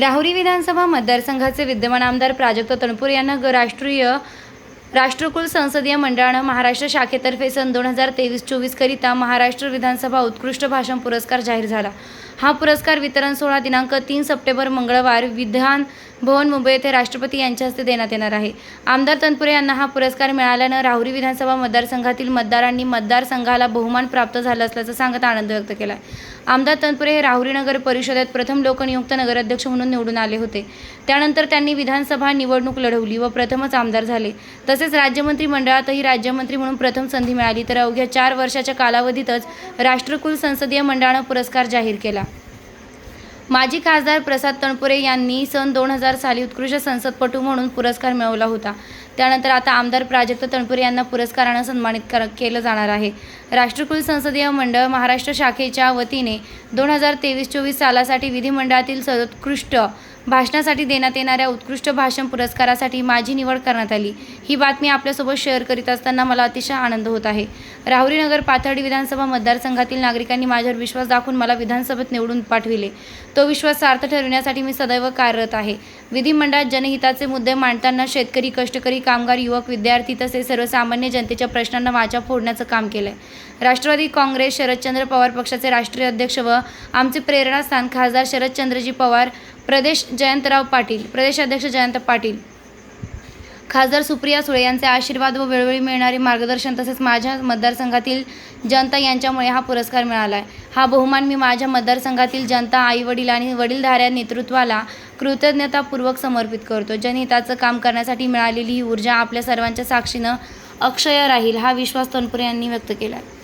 राहुरी विधानसभा मतदारसंघाचे विद्यमान आमदार प्राजक्त तणपुरे यांना राष्ट्रीय राष्ट्रकुल संसदीय मंडळानं महाराष्ट्र शाखेतर्फे सन दोन हजार तेवीस चोवीसकरिता महाराष्ट्र विधानसभा उत्कृष्ट भाषण पुरस्कार जाहीर झाला. हा पुरस्कार वितरण सोहळा दिनांक तीन सप्टेंबर मंगळवार विधान भवन मुंबई येथे राष्ट्रपती यांच्या हस्ते देण्यात येणार आहे. आमदार तनपुरे यांना हा पुरस्कार मिळाल्यानं राहुरी विधानसभा मतदारसंघातील मतदारांनी मतदारसंघाला बहुमान प्राप्त झाला असल्याचं सांगत आनंद व्यक्त केला आमदार तनपुरे हे राहुरी नगर परिषदेत प्रथम लोकनियुक्त नगराध्यक्ष म्हणून निवडून आले होते. त्यानंतर त्यांनी विधानसभा निवडणूक लढवली व प्रथमच आमदार झाले. तसेच राज्यमंत्री मंडळातही राज्यमंत्री म्हणून प्रथम संधी मिळाली तर अवघ्या चार वर्षाच्या कालावधीतच राष्ट्रकुल संसदीय मंडळानं पुरस्कार जाहीर केला. माजी खासदार प्रसाद तणपुरे यांनी सन दोन हजार साली उत्कृष्ट संसदपटू म्हणून पुरस्कार मिळवला होता. त्यानंतर आता आमदार प्राजक्त तणपुरे यांना पुरस्कारानं सन्मानित कर केलं जाणार आहे. राष्ट्रकुल संसदीय मंडळ महाराष्ट्र शाखेच्या वतीने दोन हजार तेवीस चोवीस सालासाठी विधिमंडळातील सर्वोत्कृष्ट भाषणासाठी देण्यात येणाऱ्या उत्कृष्ट भाषण पुरस्कारासाठी माझी निवड करण्यात आली. ही बातमी आपल्यासोबत शेअर करीत असताना मला अतिशय आनंद होत आहे. राहुरी नगर पाथर्डी विधानसभा मतदारसंघातील नागरिकांनी माझ्यावर विश्वास दाखवून मला विधानसभेत निवडून पाठविले. तो विश्वास सार्थ ठरविण्यासाठी मी सदैव कार्यरत आहे. विधिमंडळात जनहिताचे मुद्दे मांडताना शेतकरी कष्टकरी कामगार युवक विद्यार्थी तसेच सर्वसामान्य जनतेच्या प्रश्नांना वाचा फोडण्याचं काम केलंय. राष्ट्रवादी काँग्रेस शरदचंद्र पवार पक्षाचे राष्ट्रीय अध्यक्ष व आमचे प्रेरणास्थान खासदार शरदचंद्रजी पवार प्रदेश जयंतराव पाटील प्रदेशाध्यक्ष जयंत पाटील. खासदार सुप्रिया सुळे यांचे आशीर्वाद व वेळोवेळी मिळणारे मार्गदर्शन तसेच माझ्या मतदारसंघातील जनता यांच्यामुळे हा पुरस्कार मिळाला आहे हा बहुमान मी माझ्या मतदारसंघातील जनता आईवडील आणि वडीलधाऱ्या नेतृत्वाला कृतज्ञतापूर्वक समर्पित करतो. जनहिताचं काम करण्यासाठी मिळालेली ही ऊर्जा आपल्या सर्वांच्या साक्षीनं अक्षय राहील हा विश्वास तनपुरे यांनी व्यक्त केला आहे